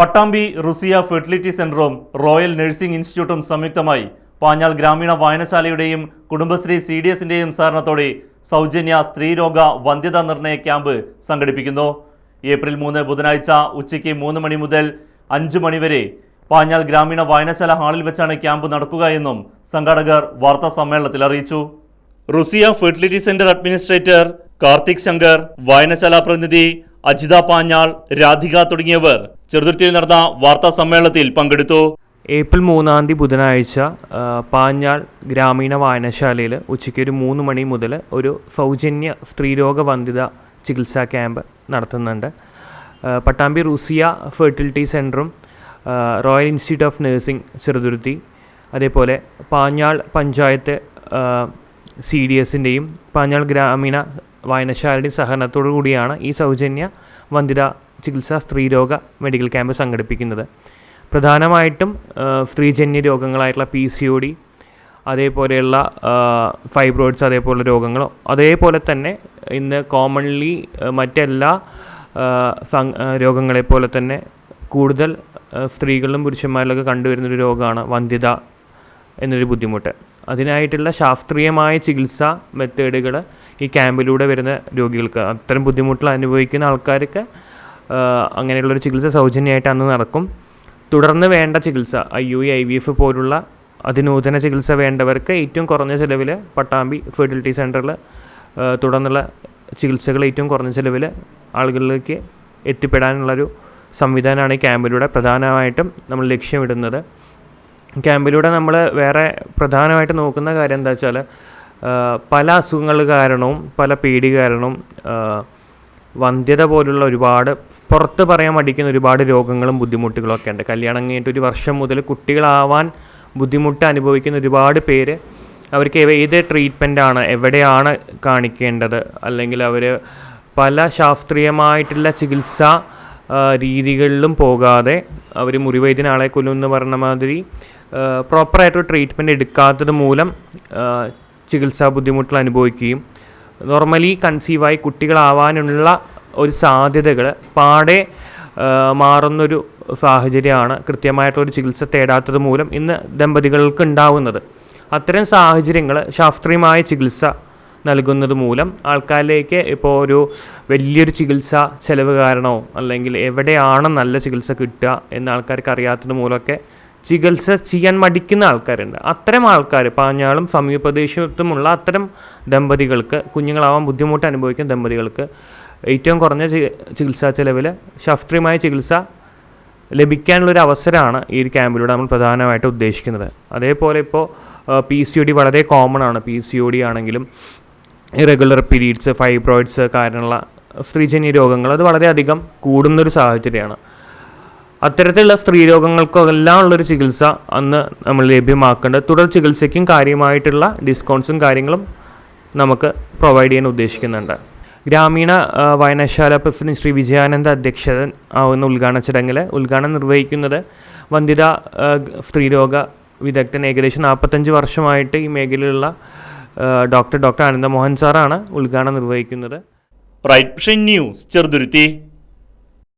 Pattambi Rusiya fertility സെന്ററും royal nursing ഇൻസ്റ്റിറ്റ്യൂട്ടും സംയുക്തമായി പാഞ്ഞാൽ ഗ്രാമീണ വായനശാലയുടെയും കുടുംബശ്രീ സി ഡി എസിന്റെയും സഹകരണത്തോടെ സൗജന്യ സ്ത്രീരോഗ വന്ധ്യതാ നിർണയ ക്യാമ്പ് സംഘടിപ്പിക്കുന്നു. ഏപ്രിൽ മൂന്ന് ബുധനാഴ്ച ഉച്ചയ്ക്ക് മൂന്ന് മണി മുതൽ അഞ്ച് മണിവരെ പാഞ്ഞാൽ ഗ്രാമീണ വായനശാല ഹാളിൽ വെച്ചാണ് ക്യാമ്പ് നടക്കുക എന്നും സംഘാടകർ വാർത്താ സമ്മേളനത്തിൽ അറിയിച്ചു. Rusiya fertility centre administrator Karthik Shankar വായനശാല പ്രതിനിധി അജിത പാഞ്ഞാൾ രാധിക തുടങ്ങിയവർ ചെറുതുരുത്തിയിൽ നടന്ന വാർത്താ സമ്മേളനത്തിൽ പങ്കെടുത്തു. ഏപ്രിൽ മൂന്നാം തീയതി ബുധനാഴ്ച പാഞ്ഞാൾ ഗ്രാമീണ വായനശാലയിൽ ഉച്ചയ്ക്ക് ഒരു മൂന്ന് മണി മുതൽ ഒരു സൗജന്യ സ്ത്രീരോഗ വന്ധ്യത ചികിത്സാ ക്യാമ്പ് നടത്തുന്നുണ്ട്. പട്ടാമ്പി റുസിയ ഫെർട്ടിലിറ്റി സെന്ററും royal institute of nursing Cheruthuruthy അതേപോലെ പാഞ്ഞാൾ പഞ്ചായത്ത് സി ഡി എസിന്റെയും പാഞ്ഞാൾ ഗ്രാമീണ വായനശാലയുടെയും സഹകരണത്തോടു കൂടിയാണ് ഈ സൗജന്യ വന്ധ്യത ചികിത്സാ സ്ത്രീരോഗ മെഡിക്കൽ ക്യാമ്പ് സംഘടിപ്പിക്കുന്നത്. പ്രധാനമായിട്ടും സ്ത്രീജന്യ രോഗങ്ങളായിട്ടുള്ള പി സി ഒ ഡി അതേപോലെയുള്ള ഫൈബ്രോയിഡ്സ് അതേപോലെ രോഗങ്ങളോ അതേപോലെ തന്നെ ഇന്ന് കോമൺലി മറ്റെല്ലാ രോഗങ്ങളെ പോലെ തന്നെ കൂടുതൽ സ്ത്രീകളിലും പുരുഷന്മാരിലൊക്കെ കണ്ടുവരുന്നൊരു രോഗമാണ് വന്ധ്യത എന്നൊരു ബുദ്ധിമുട്ട്. അതിനായിട്ടുള്ള ശാസ്ത്രീയമായ ചികിത്സാ മെത്തേഡുകൾ ഈ ക്യാമ്പിലൂടെ വരുന്ന രോഗികൾക്ക് അത്തരം ബുദ്ധിമുട്ടുകൾ അനുഭവിക്കുന്ന ആൾക്കാർക്ക് അങ്ങനെയുള്ളൊരു ചികിത്സ സൗജന്യമായിട്ട് അന്ന് നടക്കും. തുടർന്ന് വേണ്ട ചികിത്സ I U I V F പോലുള്ള അതിനൂതന ചികിത്സ വേണ്ടവർക്ക് ഏറ്റവും കുറഞ്ഞ ചിലവിൽ പട്ടാമ്പി ഫെർട്ടിലിറ്റി സെന്ററിൽ തുടർന്നുള്ള ചികിത്സകൾ ഏറ്റവും കുറഞ്ഞ ചിലവിൽ ആളുകളിലേക്ക് എത്തിപ്പെടാനുള്ളൊരു സംവിധാനമാണ് ഈ ക്യാമ്പിലൂടെ പ്രധാനമായിട്ടും നമ്മൾ ലക്ഷ്യമിടുന്നത്. ക്യാമ്പിലൂടെ നമ്മൾ വേറെ പ്രധാനമായിട്ട് നോക്കുന്ന കാര്യം എന്താ വെച്ചാൽ പല അസുഖങ്ങൾ കാരണവും പല പേടി കാരണവും വന്ധ്യത പോലുള്ള ഒരുപാട് പുറത്ത് പറയാൻ മടിക്കുന്ന ഒരുപാട് രോഗങ്ങളും ബുദ്ധിമുട്ടുകളും ഒക്കെ ഉണ്ട്. കല്യാണം കഴിഞ്ഞിട്ട് ഒരു വർഷം മുതൽ കുട്ടികളാവാൻ ബുദ്ധിമുട്ട് അനുഭവിക്കുന്ന ഒരുപാട് പേര് അവർക്ക് ഏത് ട്രീറ്റ്മെന്റാണ് എവിടെയാണ് കാണിക്കേണ്ടത്? അല്ലെങ്കിൽ അവർ പല ശാസ്ത്രീയമായിട്ടുള്ള ചികിത്സാ രീതികളിലും പോകാതെ അവർ മുറിവൈദ്യനാളെ കൊല്ലും എന്ന് പറഞ്ഞ മാതിരി പ്രോപ്പറായിട്ടൊരു ട്രീറ്റ്മെന്റ് എടുക്കാത്തത് മൂലം ചികിത്സാ ബുദ്ധിമുട്ടുകൾ അനുഭവിക്കുകയും നോർമലി കൺസീവായി കുട്ടികളാവാനുള്ള ഒരു സാധ്യതകൾ പാടെ മാറുന്നൊരു സാഹചര്യമാണ് കൃത്യമായിട്ടൊരു ചികിത്സ തേടാത്തത് മൂലം ഇന്ന് ദമ്പതികൾക്ക് ഉണ്ടാവുന്നത്. അത്തരം സാഹചര്യങ്ങൾ ശാസ്ത്രീയമായ ചികിത്സ നൽകുന്നത് മൂലം ആൾക്കാരിലേക്ക് ഇപ്പോൾ ഒരു വലിയൊരു ചികിത്സ ചെലവ് കാരണമോ അല്ലെങ്കിൽ എവിടെയാണ് നല്ല ചികിത്സ കിട്ടുക എന്ന് ആൾക്കാർക്ക് അറിയാത്തത് മൂലമൊക്കെ ചികിത്സ ചെയ്യാൻ മടിക്കുന്ന ആൾക്കാരുണ്ട്. അത്തരം ആൾക്കാർ പാഞ്ഞാളും സമീപപ്രദേശത്തുമുള്ള അത്തരം ദമ്പതികൾക്ക് കുഞ്ഞുങ്ങളാവാൻ ബുദ്ധിമുട്ട് അനുഭവിക്കുന്ന ദമ്പതികൾക്ക് ഏറ്റവും കുറഞ്ഞ ചികിത്സാ ചെലവിൽ ശാസ്ത്രീയമായ ചികിത്സ ലഭിക്കാനുള്ളൊരു അവസരമാണ് ഈ ഒരു ക്യാമ്പിലൂടെ നമ്മൾ പ്രധാനമായിട്ട് ഉദ്ദേശിക്കുന്നത്. അതേപോലെ ഇപ്പോൾ പി സി ഒ ഡി വളരെ കോമൺ ആണ്. പി സി ഒ ഡി ആണെങ്കിലും ഇറഗുലർ പീരീഡ്സ് ഫൈബ്രോയിഡ്സ് കാരണമുള്ള സ്ത്രീജന്യ രോഗങ്ങൾ അത് വളരെയധികം കൂടുന്നൊരു സാഹചര്യമാണ്. അത്തരത്തിലുള്ള സ്ത്രീ രോഗങ്ങൾക്കെല്ലാം ഉള്ളൊരു ചികിത്സ അന്ന് നമ്മൾ ലഭ്യമാക്കേണ്ടത്. തുടർ ചികിത്സയ്ക്കും കാര്യമായിട്ടുള്ള ഡിസ്കൗണ്ട്സും കാര്യങ്ങളും നമുക്ക് പ്രൊവൈഡ് ചെയ്യാൻ ഉദ്ദേശിക്കുന്നുണ്ട്. ഗ്രാമീണ വായനശാല പ്രസിഡന്റ് ശ്രീ വിജയാനന്ദ അധ്യക്ഷതൻ ആവുന്ന ഉദ്ഘാടന ചടങ്ങിൽ ഉദ്ഘാടനം നിർവഹിക്കുന്നത് വന്ധ്യത സ്ത്രീരോഗ വിദഗ്ധൻ ഏകദേശം നാൽപ്പത്തഞ്ച് വർഷമായിട്ട് ഈ മേഖലയിലുള്ള ഡോക്ടർ ഡോക്ടർ ആനന്ദമോഹൻ സാറാണ് ഉദ്ഘാടനം നിർവഹിക്കുന്നത്. ന്യൂസ് ചെറുതുരുത്തി